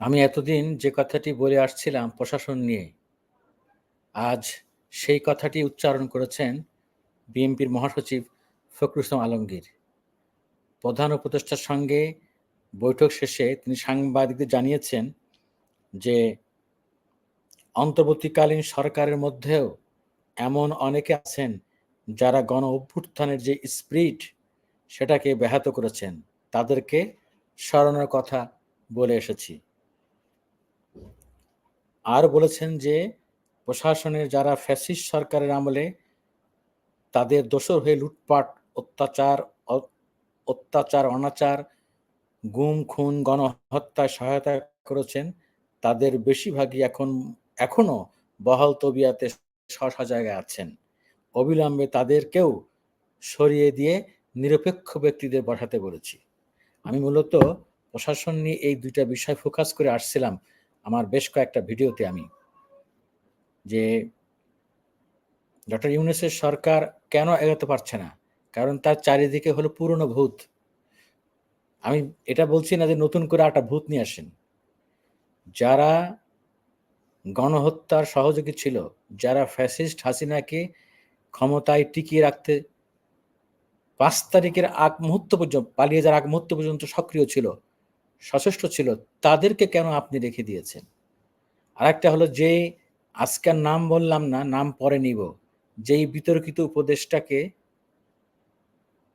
আমি এতদিন যে কথাটি বলে আসছিলাম প্রশাসন নিয়ে, আজ সেই কথাটি উচ্চারণ করেছেন বিএনপির মহাসচিব ফখরুল আলমগীর। প্রধান উপদেষ্টার সঙ্গে বৈঠক শেষে তিনি সাংবাদিকদের জানিয়েছেন যে, অন্তর্বর্তীকালীন সরকারের মধ্যেও এমন অনেকে আছেন যারা গণ অভ্যুত্থানের যে স্পিরিট সেটাকে ব্যাহত করেছেন। তাদেরকে স্মরণের কথা বলে এসেছি। আর বলেছেন যে, প্রশাসনের যারা ফ্যাসিস্ট সরকারের আমলে তাদের দোষর হয়ে লুটপাট, অত্যাচার অত্যাচার, অনাচার, গুম, খুন, গণহত্যায় সহায়তা করেছেন, তাদের বেশিরভাগই এখন, এখনও বহাল তবিয়াতে শশা জায়গায় আছেন। অবিলম্বে তাদেরকেও সরিয়ে দিয়ে নিরপেক্ষ ব্যক্তিদের বসাতে বলেছি। আমি মূলত প্রশাসন নিয়ে এই দুইটা বিষয় ফোকাস করে আসছিলাম। আমার বেশ কয়েকটা ভিডিওতে আমি যে ডক্টর ইউনুসের সরকার কেন এগোতে পারছে না? কারণ তার চারিদিকে হলো পুরনো ভূত। আমি এটা বলছি না যে নতুন করে একটা ভূত নিয়ে আসেন। যারা গণহত্যার সহযোগী ছিল, যারা ফ্যাসিস্ট হাসিনাকে ক্ষমতায় টিকিয়ে রাখতে পাঁচ তারিখের আগ মুহূর্ত পর্যন্ত, পালিয়ে যাওয়ার আগ মুহূর্ত পর্যন্ত সক্রিয় ছিল সচেষ্ট ছিল, তাদেরকে কেন আপনি রেখে দিয়েছেন? আরেকটা হলো যে, আজকের নাম বললাম না, নাম পরে নিব। যেই বিতর্কিত উপদেশটাকে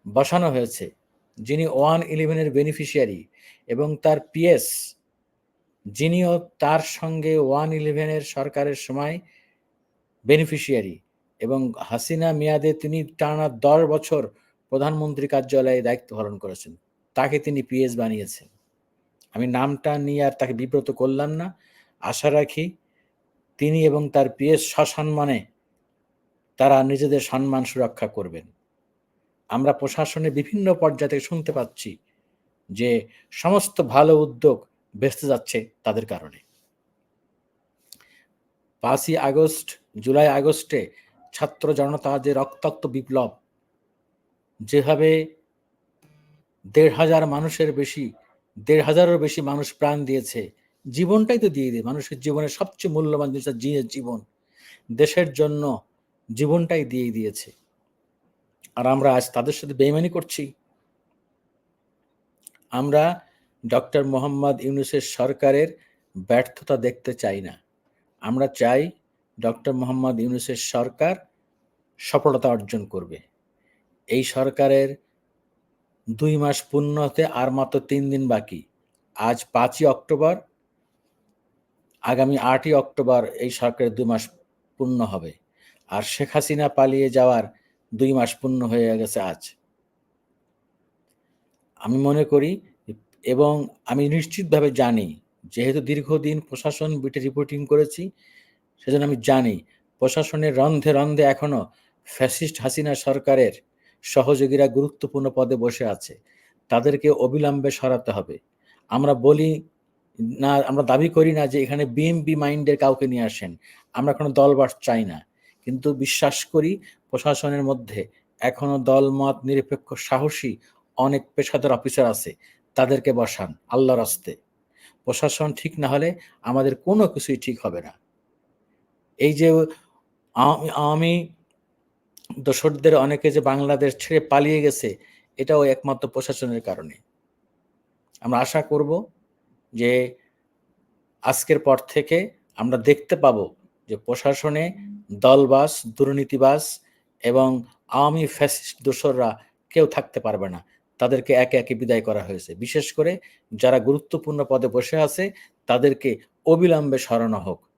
বসানো হয়েছে, যিনি ওয়ান ইলেভেনের বেনিফিশিয়ারি এবং তার পিএস, যিনিও তার সঙ্গে ওয়ান ইলেভেনের সরকারের সময় বেনিফিশিয়ারি এবং হাসিনা মেয়াদে তিনি টানা দশ বছর প্রধানমন্ত্রী কার্যালয়ে দায়িত্ব পালন করেছেন, তাকে তিনি পিএস বানিয়েছেন। আমি নামটা নিয়ে আর তাকে বিব্রত করলাম না। আশা রাখি তিনি এবং তার পিএস সসম্মানে তারা নিজেদের সম্মান সুরক্ষা করবেন। আমরা প্রশাসনে বিভিন্ন পর্যায়ে থেকে শুনতে পাচ্ছি যে সমস্ত ভালো উদ্যোগ বেসতে যাচ্ছে তাদের কারণে। পাঁচই আগস্ট, জুলাই আগস্টে ছাত্র জনতা যে রক্তাক্ত বিপ্লব, যেভাবে দেড় হাজার মানুষের বেশি দেড় হাজারের বেশি মানুষ প্রাণ দিয়েছে। জীবনটাই তো দিয়ে দিয়ে মানুষের জীবনের সবচেয়ে মূল্যবান জিনিস জীবন। দেশের জন্য জীবনটাই দিয়ে দিয়েছে। আর আমরা আজ তাদের সাথে বেইমানি করছি। আমরা ডক্টর মোহাম্মদ ইউনুসের সরকারের ব্যর্থতা দেখতে চাই না। আমরা চাই ডক্টর মোহাম্মদ ইউনুসের সরকার সফলতা অর্জন করবে। এই সরকারের দুই মাস পূর্ণ হতে আর মাত্র তিন দিন বাকি। আজ পাঁচই অক্টোবর, আগামী আটই অক্টোবর এই সরকারের দুই মাস পূর্ণ হবে। আর শেখ হাসিনা পালিয়ে যাওয়ার দুই মাস পূর্ণ হয়ে গেছে আজ। আমি মনে করি এবং আমি নিশ্চিতভাবে জানি, যেহেতু দীর্ঘদিন প্রশাসন বিটে রিপোর্টিং করেছি, সেজন্য আমি জানি প্রশাসনের রন্ধে রন্ধে এখনও ফ্যাসিস্ট হাসিনা সরকারের সহযোগীরা গুরুত্বপূর্ণ পদে বসে আছে। তাদেরকে অবিলম্বে সরাতে হবে। আমরা বলি না, আমরা দাবি করি না যে এখানে বিএমপি মাইন্ডের কাউকে নিয়ে আসেন। আমরা কোনো দলবাস চাই না। কিন্তু বিশ্বাস করি প্রশাসনের মধ্যে এখনও দলমত, নিরপেক্ষ, সাহসী অনেক পেশাদার অফিসার আছে। তাদেরকে বসান আল্লাহর রাস্তে প্রশাসন ঠিক না হলে আমাদের কোনো কিছুই ঠিক হবে না। এই যে আমি দোসরদের অনেকে যে বাংলাদেশ ছেড়ে পালিয়ে গেছে, এটাও একমাত্র প্রশাসনের কারণে। আমরা আশা করব যে আজকের পর থেকে আমরা দেখতে পাব যে প্রশাসনে দলবাস, দুর্নীতিবাস এবং আওয়ামী ফ্যাসিস্ট দোসররা কেউ থাকতে পারবে না। তাদেরকে একে একে বিদায় করা হয়েছে। বিশেষ করে যারা গুরুত্বপূর্ণ পদে বসে আছে, তাদেরকে অবিলম্বে সরানো হোক।